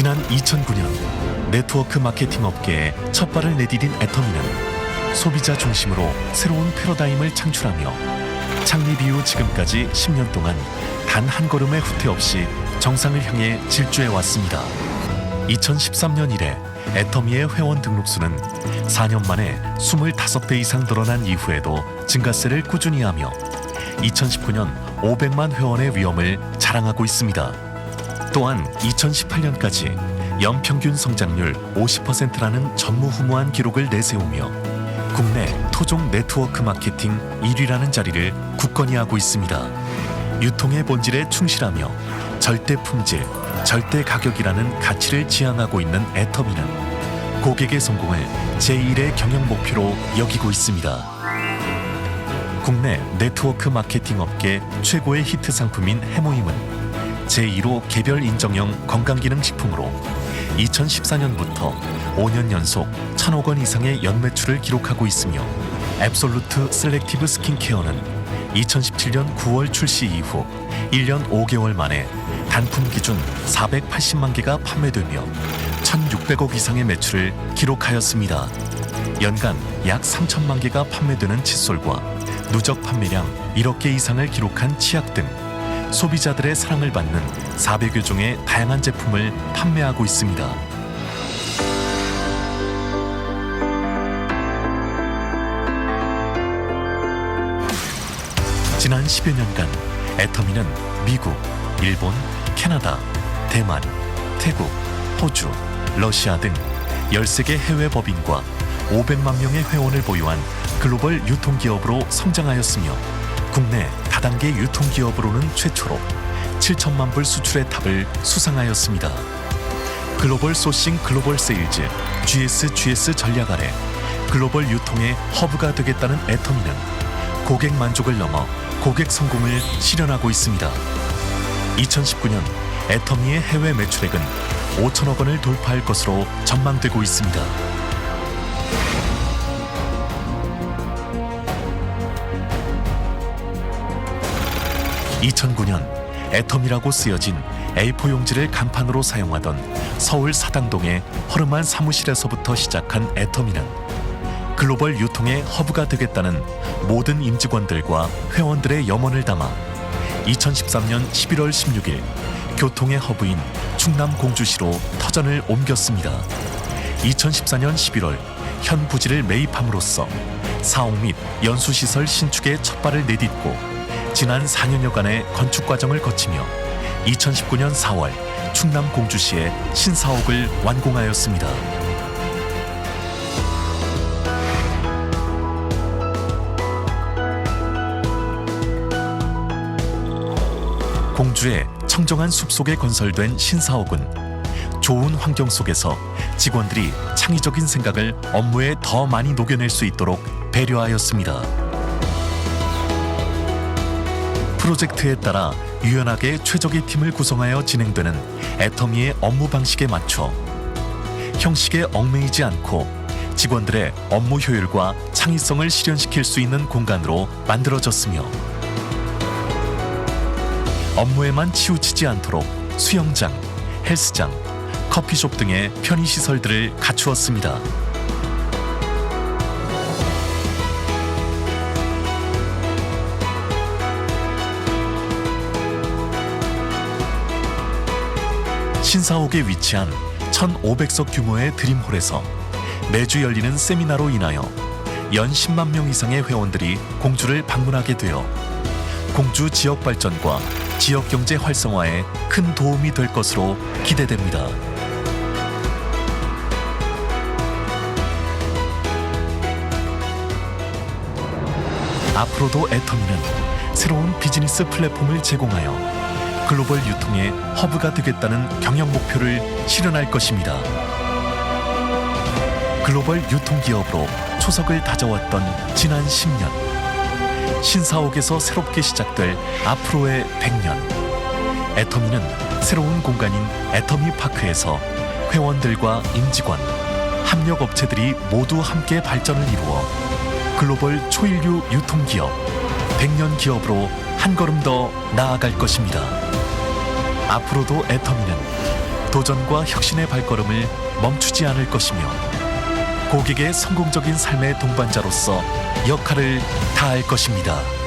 지난 2009년 네트워크 마케팅 업계에 첫 발을 내디딘 애터미는 소비자 중심으로 새로운 패러다임을 창출하며 창립 이후 지금까지 10년 동안 단 한 걸음의 후퇴 없이 정상을 향해 질주해 왔습니다. 2013년 이래 애터미의 회원 등록 수는 4년 만에 25배 이상 늘어난 이후에도 증가세를 꾸준히 하며 2019년 500만 회원의 위험을 자랑하고 있습니다. 또한 2018년까지 연평균 성장률 50%라는 전무후무한 기록을 내세우며 국내 토종 네트워크 마케팅 1위라는 자리를 굳건히 하고 있습니다. 유통의 본질에 충실하며 절대 품질, 절대 가격이라는 가치를 지향하고 있는 애터미는 고객의 성공을 제1의 경영 목표로 여기고 있습니다. 국내 네트워크 마케팅 업계 최고의 히트 상품인 해모임은 제1호 개별 인정형 건강기능식품으로 2014년부터 5년 연속 1천억 원 이상의 연매출을 기록하고 있으며 앱솔루트 셀렉티브 스킨케어는 2017년 9월 출시 이후 1년 5개월 만에 단품 기준 480만 개가 판매되며 1,600억 이상의 매출을 기록하였습니다. 연간 약 3천만 개가 판매되는 칫솔과 누적 판매량 1억 개 이상을 기록한 치약 등 소비자들의 사랑을 받는 400여 종의 다양한 제품을 판매하고 있습니다. 지난 10여 년간 애터미는 미국, 일본, 캐나다, 대만, 태국, 호주, 러시아 등 13개 해외 법인과 500만 명의 회원을 보유한 글로벌 유통기업으로 성장하였으며 국내 다단계 유통기업으로는 최초로 7천만 불 수출의 탑을 수상하였습니다. 글로벌 소싱 글로벌 세일즈 GS GS 전략 아래 글로벌 유통의 허브가 되겠다는 애터미는 고객 만족을 넘어 고객 성공을 실현하고 있습니다. 2019년 애터미의 해외 매출액은 5천억 원을 돌파할 것으로 전망되고 있습니다. 2009년 애텀이라고 쓰여진 A4 용지를 간판으로 사용하던 서울 사당동의 허름한 사무실에서부터 시작한 애터미는 글로벌 유통의 허브가 되겠다는 모든 임직원들과 회원들의 염원을 담아 2013년 11월 16일 교통의 허브인 충남 공주시로 터전을 옮겼습니다. 2014년 11월 현 부지를 매입함으로써 사옥 및 연수시설 신축에 첫 발을 내딛고 지난 4년여간의 건축 과정을 거치며 2019년 4월 충남 공주시에 신사옥을 완공하였습니다. 공주의 청정한 숲속에 건설된 신사옥은 좋은 환경 속에서 직원들이 창의적인 생각을 업무에 더 많이 녹여낼 수 있도록 배려하였습니다. 프로젝트에 따라 유연하게 최적의 팀을 구성하여 진행되는 애터미의 업무 방식에 맞춰 형식에 얽매이지 않고 직원들의 업무 효율과 창의성을 실현시킬 수 있는 공간으로 만들어졌으며 업무에만 치우치지 않도록 수영장, 헬스장, 커피숍 등의 편의시설들을 갖추었습니다. 신사옥에 위치한 1,500석 규모의 드림홀에서 매주 열리는 세미나로 인하여 연 10만 명 이상의 회원들이 공주를 방문하게 되어 공주 지역 발전과 지역 경제 활성화에 큰 도움이 될 것으로 기대됩니다. 앞으로도 애터미는 새로운 비즈니스 플랫폼을 제공하여 글로벌 유통의 허브가 되겠다는 경영 목표를 실현할 것입니다. 글로벌 유통기업으로 초석을 다져왔던 지난 10년. 신사옥에서 새롭게 시작될 앞으로의 100년. 애터미는 새로운 공간인 애터미 파크에서 회원들과 임직원, 협력 업체들이 모두 함께 발전을 이루어 글로벌 초일류 유통기업, 100년 기업으로 한 걸음 더 나아갈 것입니다. 앞으로도 애터미는 도전과 혁신의 발걸음을 멈추지 않을 것이며 고객의 성공적인 삶의 동반자로서 역할을 다할 것입니다.